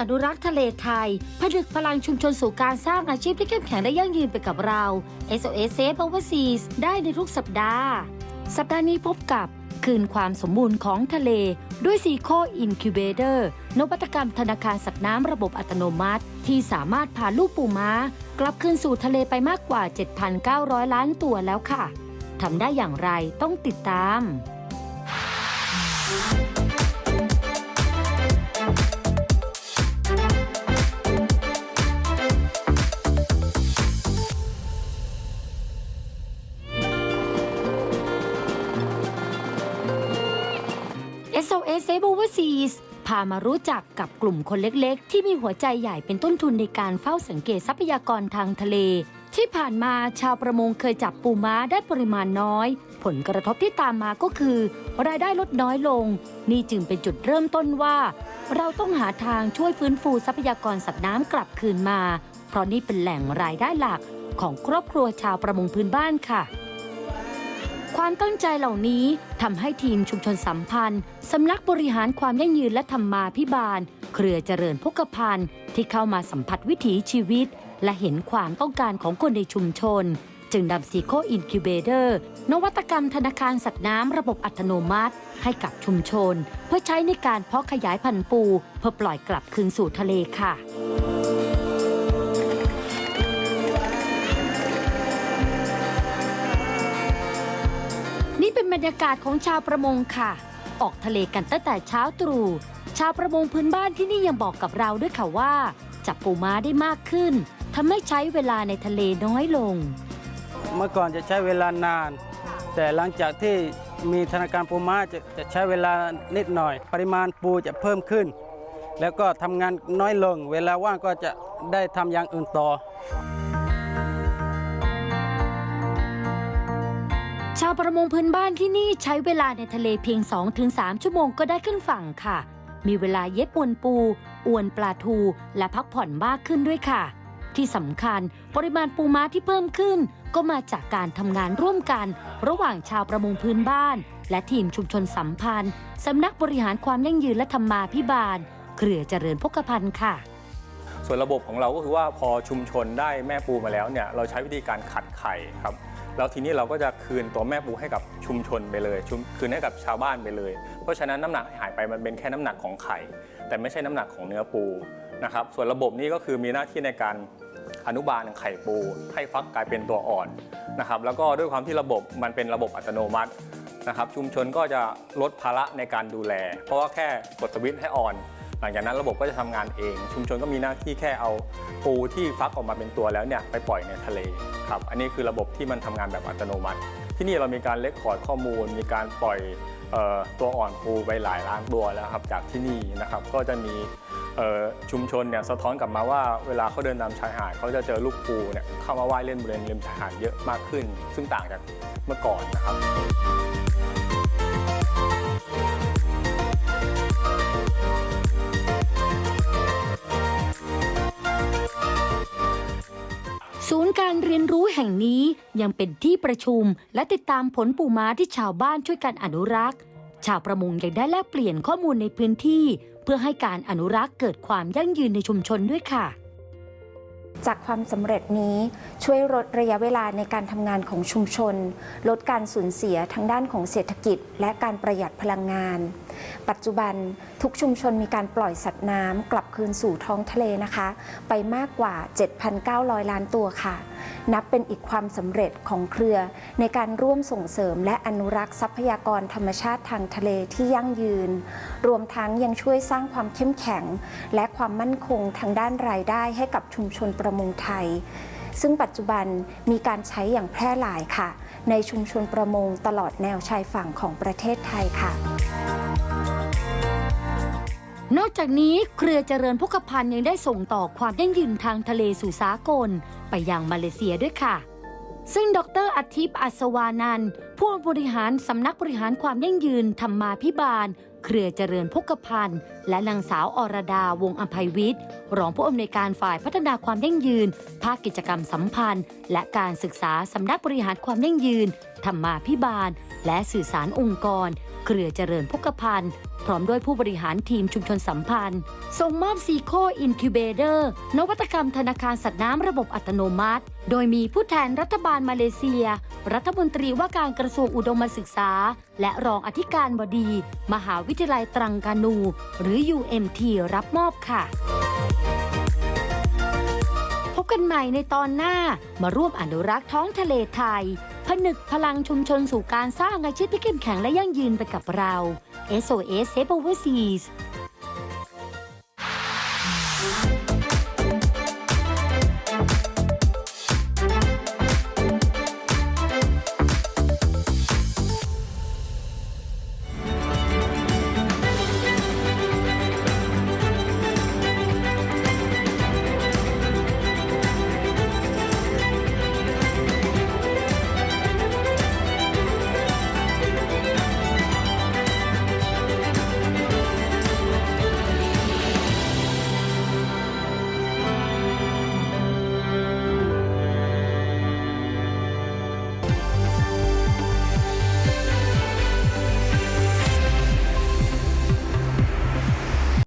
อนุรักษ์ทะเลไทยผนึกพลังชุมชนสู่การสร้างอาชีพที่เข้มแข็งและยั่งยืนไปกับเรา SOS Safe Overseas ได้ในทุกสัปดาห์ สัปดาห์นี้พบกับคืนความสมบูรณ์ของทะเล ด้วยซีโคอินคิวเบเตอร์นวัตกรรมธนาคารสัตว์น้ำระบบอัตโนมัติ ที่สามารถพาลูกปูม้า กลับคืนสู่ทะเลไปมากกว่า 7,900 ล้านตัวแล้วค่ะทำได้อย่างไรต้องติดตาม SOS Save Overseas พามารู้จักกับกลุ่มคนเล็กๆ ที่มีหัวใจใหญ่เป็นต้นทุนในการเฝ้าสังเกตทรัพยากรทางทะเล ที่ผ่านมาชาวประมงเคยจับปูม้าได้ปริมาณน้อย ผลกระทบที่ตามมาก็คือ รายได้ลดน้อยลง นี่จึงเป็นจุดเริ่มต้นว่า เราต้องหาทางช่วยฟื้นฟูทรัพยากรสัตว์น้ำกลับคืนมา เพราะนี่เป็นแหล่งรายได้หลักของครอบครัวชาวประมงพื้นบ้านค่ะ ความตั้งใจเหล่านี้ทำให้ทีมชุมชนสัมพันธ์สำนักบริหารความยั่งยืนและธรรมาพิบาล เครือเจริญพกพันธ์ที่เข้ามาสัมผัสวิถีชีวิต และเห็นความต้องการของคนในชุมชน จึงนำซีโคอินคิวเบเตอร์นวัตกรรมธนาคารสัตว์น้ำระบบอัตโนมัติ ให้กับชุมชน เพื่อใช้ในการเพาะขยายพันธุ์ปู เพื่อปล่อยกลับคืนสู่ทะเลค่ะ บรรยากาศของชาวประมงค่ะ ออกทะเลกันตั้งแต่เช้าตรู่ ชาวประมงพื้นบ้านที่นี่ยังบอกกับเราด้วยค่ะว่า จับปูม้าได้มากขึ้นทำให้ใช้เวลาในทะเลน้อยลง เมื่อก่อนจะใช้เวลานาน แต่หลังจากที่มีธนาคารปูม้าจะจะใช้เวลานิดหน่อย ปริมาณปูจะเพิ่มขึ้น แล้วก็ทำงานน้อยลง เวลาว่างก็จะได้ทำอย่างอื่นต่อ ชาวประมงพื้นบ้านที่นี่ใช้เวลาในทะเลเพียง 2-3 ชั่วโมงก็ได้ขึ้นฝั่งค่ะ มีเวลาเย็บอวนปู อวนปลาทู และพักผ่อนมากขึ้นด้วยค่ะ ที่สำคัญปริมาณปูม้าที่เพิ่มขึ้น ก็มาจากการทำงานร่วมกัน ระหว่างชาวประมงพื้นบ้าน และทีมชุมชนสัมพันธ์สำนักบริหารความยั่งยืนและธรรมาพิบาล เครือเจริญพกพันธ์ค่ะส่วนระบบของเราก็คือว่าพอชุมชนได้แม่ปูมาแล้วเนี่ยเราใช้วิธีการขัดไข่ครับ แล้วทีนี้เราก็จะคืนตัวแม่ปูให้กับชุมชนไปเลยคืนให้กับชาวบ้านไปเลย เพราะฉะนั้นน้ำหนักที่หายไปมันเป็นแค่น้ำหนักของไข่ แต่ไม่ใช่น้ำหนักของเนื้อปูนะครับส่วนระบบนี้ก็คือมีหน้าที่ในการอนุบาลไข่ปูให้ฟักกลายเป็นตัวอ่อนนะครับแล้วก็ด้วยความที่ระบบมันเป็นระบบอัตโนมัตินะครับชุมชนก็จะลดภาระในการดูแล เพราะว่าแค่กดสวิตช์ให้อ่อน ลังจากนั้นระบบก็จะทำงานเอง ชุมชนก็มีหน้าที่แค่เอาปูที่ฟักออกมาเป็นตัวแล้วเนี่ยไปปล่อยในทะเลครับอันนี้คือระบบที่มันทำงานแบบอัตโนมัติ ที่นี่เรามีการเลคคอร์ดข้อมูล มีการปล่อยออตัวอ่อนปูไปหลายล้านตัวแล้วครับจากที่นี่นะครับก็จะมีชุมชนเนี่ยสะท้อนกลับมาว่าเวลาเขาเดินตามชายหาดเขาจะเจอลูกปูเนี่ยเข้ามาว่ายเล่นบริเวณริมชายหาดเยอะมากขึ้น ซึ่งต่างจากเมื่อก่อนนะครับ ห่งนี้ยังเป็นที่ประชุมและติดตามผลปูม้าที่ชาวบ้านช่วยกันอนุรักษ์ ชาวประมงยังได้แลกเปลี่ยนข้อมูลในพื้นที่ เพื่อให้การอนุรักษ์เกิดความยั่งยืนในชุมชนด้วยค่ะ จากความสำเร็จนี้ช่วยลดระยะเวลาในการทำงานของชุมชน ลดการสูญเสียทางด้านของเศรษฐกิจ และการประหยัดพลังงาน ปัจจุบันทุกชุมชนมีการปล่อยสัตว์น้ำกลับคืนสู่ท้องทะเลนะคะ ไปมากกว่า 7,900 ล้านตัวค่ะ นับเป็นอีกความสำเร็จของเครือ ในการร่วมส่งเสริมและอนุรักษ์ทรัพยากรธรรมชาติทางทะเลที่ยั่งยืน รวมทั้งยังช่วยสร้างความเข้มแข็ง และความมั่นคงทางด้านรายได้ให้กับชุมชนประมงไทย ซึ่งปัจจุบันมีการใช้อย่างแพร่หลายค่ะ ในชุมชนประมงตลอดแนวชายฝั่งของประเทศไทยค่ะ นอกจากนี้เครือเจริญพุกพันธ์ยังได้ส่งต่อความยั่งยืนทางทะเลสู่สากล ไปยังมาเลเซียด้วยค่ะซึ่งดรอาทิตย์อัศวานันท์ผู้บริหารสำนักบริหารความยั่งยืนธรรมาพิบาล เครือเจริญพกพันธ์และนางสาวอรดาวงอภัยวิทย์ รองผู้อำนวยการฝ่ายพัฒนาความยั่งยืน ภาคกิจกรรมสัมพันธ์ และการศึกษาสำนักบริหารความยั่งยืนธรรมาพิบาล และสื่อสารองค์กร เครือเจริญพุกพันธ์พร้อมด้วยผู้บริหารทีมชุมชนสัมพันธ์ ส่งมอบซีโคอินคิวเบเตอร์นวัตกรรมธนาคารสัตว์น้ำระบบอัตโนมัติ โดยมีผู้แทนรัฐบาลมาเลเซีย รัฐมนตรีว่าการกระทรวงอุดมศึกษา และรองอธิการบดี มหาวิทยาลัยตรังกานู หรือ UMT รับมอบค่ะ พบกันใหม่ในตอนหน้ามาร่วมอนุรักษ์ท้องทะเลไทย ผนึกพลังชุมชนสู่การสร้างอาชีพที่เข้มแข็งและยั่งยืนไปกับเรา SOS Save Overseas